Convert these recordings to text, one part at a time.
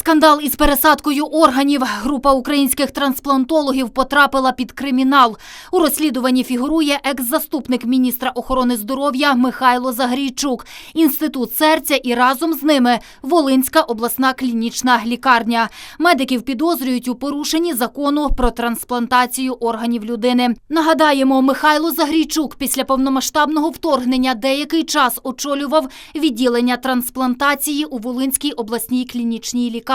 Скандал із пересадкою органів. Група українських трансплантологів потрапила під кримінал. У розслідуванні фігурує екс-заступник міністра охорони здоров'я Михайло Загрійчук, інститут серця і разом з ними Волинська обласна клінічна лікарня. Медиків підозрюють у порушенні закону про трансплантацію органів людини. Нагадаємо, Михайло Загрійчук після повномасштабного вторгнення деякий час очолював відділення трансплантації у Волинській обласній клінічній лікарні.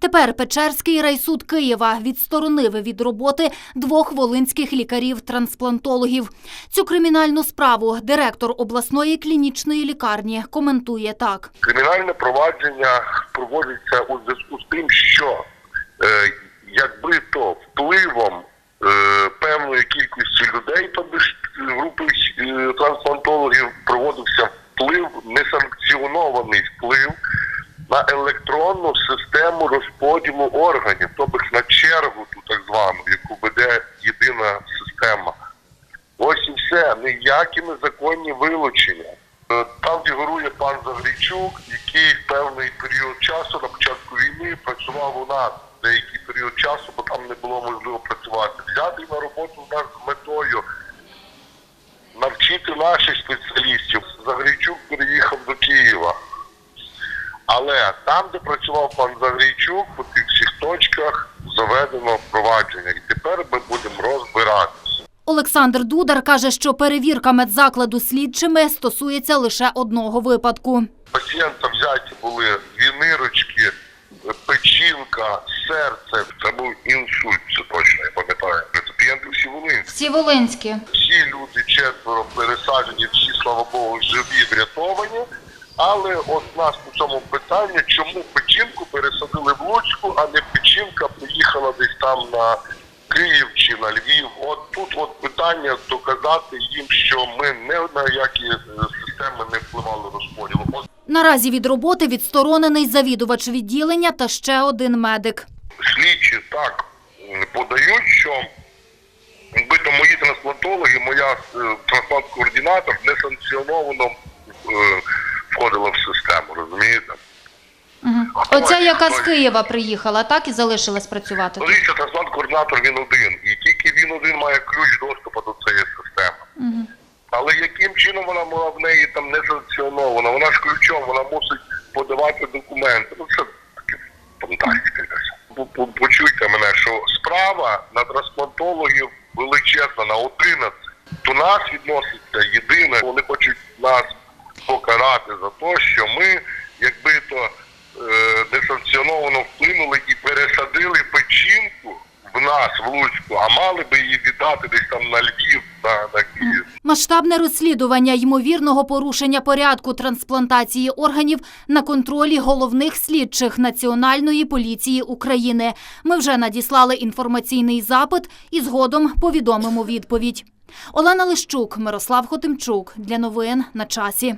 Тепер Печерський райсуд Києва відсторонив від роботи двох волинських лікарів-трансплантологів. Цю кримінальну справу директор обласної клінічної лікарні коментує так. Кримінальне провадження проводиться у зв'язку з тим, що е, якби то впливом е, певної кількості людей, тобто ж групи е, трансплантологів, проводився вплив, несанкціонований вплив на електронну систему розподілу органів, тобто на чергу ту так звану, яку веде єдина система. Ось і все, ніякі незаконні вилучення. Е, Там фігурує пан Загрійчук, який певний період часу на початку війни працював у нас деякий період часу, бо там не було можливо працювати. Взяти на роботу в нас з метою навчити наших спеціалістів. Загрійчук переїхав до Києва. Але там, де працював пан Загрійчук, по тих всіх точках заведено провадження. І тепер ми будемо розбиратися. Олександр Дудар каже, що перевірка медзакладу слідчими стосується лише одного випадку. Пацієнта взяті були дві нирочки, печінка, серце. Це був інсульт, це точно, я пам'ятаю. Реципієнти всі волинські. Всі волинські. Всі люди четверо пересаджені, всі, слава Богу, живі, врятовані. Але от нас по цьому питанню, чому печінку пересадили в Луцьку, а не печінка поїхала десь там на Київ чи на Львів. От тут от питання доказати їм, що ми не на які е, системи не впливали розподілу. От Наразі від роботи відсторонений завідувач відділення та ще один медик. слідчі так подають, що якби мої трансплантологи, моя е, трансплант-координатор несанкціоновано е, входила в систему, розумієте? Оця, яка з Києва приїхала, так і залишилась працювати. Дивіться, трансплант-координатор він один, і тільки він один має ключ доступу до цієї системи. Але яким чином вона була в неї там не санкціонована? Вона ж ключом, вона мусить подавати документи. Ну це таке фантастика. якась. По- по- Почуйте мене, що справа на трансплантологів величезна на 11. До нас відноситься єдине, вони хочуть нас покарати за те, що ми, якби то е, несанкціоновано вплинули і пересадили печінку в нас в Луцьку, а мали би її віддати десь там на Львів, на, на Київ. Масштабне розслідування ймовірного порушення порядку трансплантації органів на контролі головних слідчих Національної поліції України. Ми вже надіслали інформаційний запит і згодом повідомимо відповідь. Олена Лищук, Мирослав Хотимчук. Для новин на часі.